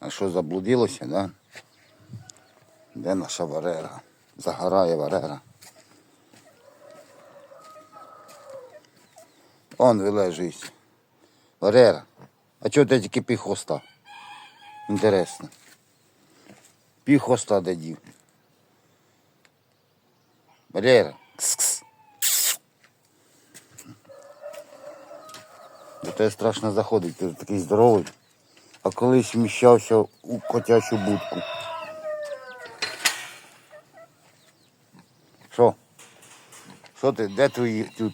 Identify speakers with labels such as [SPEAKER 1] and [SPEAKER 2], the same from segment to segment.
[SPEAKER 1] А що заблудилося, да? Де наша варера? Загорає варера. Он вилежується. Варера. А чого ти тільки пів хвоста? Інтересно. Пів хвоста де дів. Валера. Кс-кс. До страшно заходить, ти такий здоровий. А колись вміщався у котячу будку. Що? Що ти? Де твої тут?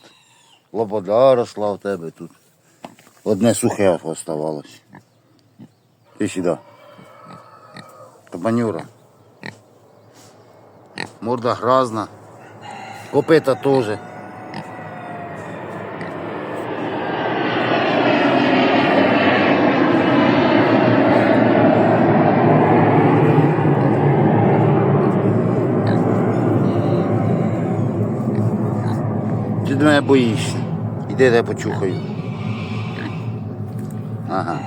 [SPEAKER 1] Лобода росла в тебе тут. Одне сухе оставалось. Ти сюди. Кабанюра. Морда грязна. Копита теж. Ти боїшся. Іди я почухаю. Ага.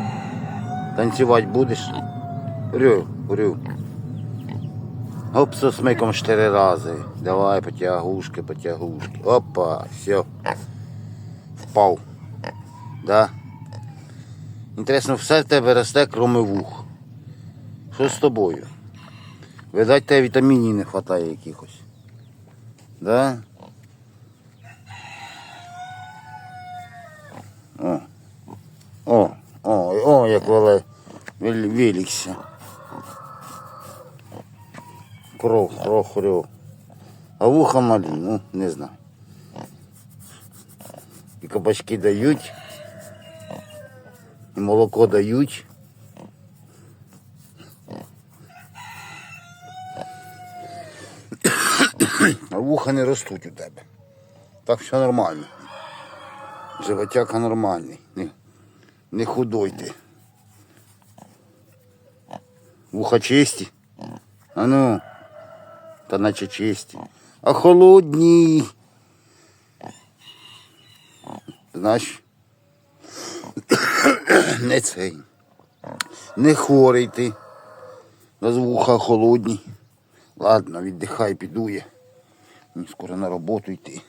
[SPEAKER 1] Танцювати будеш? Рю, рю. Оп, со смиком чотири рази. Давай, потягушки, потягушки. Опа, все. Впав. Да? Інтересно, все в тебе росте, кроме вух. Що з тобою? Видать, тебе вітамінів не вистачає якихось. Да? О, о, о, о, як веле вилікся. Кров, кров, кров. А вуха малі, ну, не знаю. І кабачки дають, і молоко дають. А вуха не ростуть у тебе. Так все нормально. Животяка нормальний. Не, не худой ти. Вуха чисті. А ну. Та наче чисті. А холодні. Знаєш? Не цей. Не хворий ти. З вуха холодні. Ладно, віддихай, піду я. Мені скоро на роботу йти.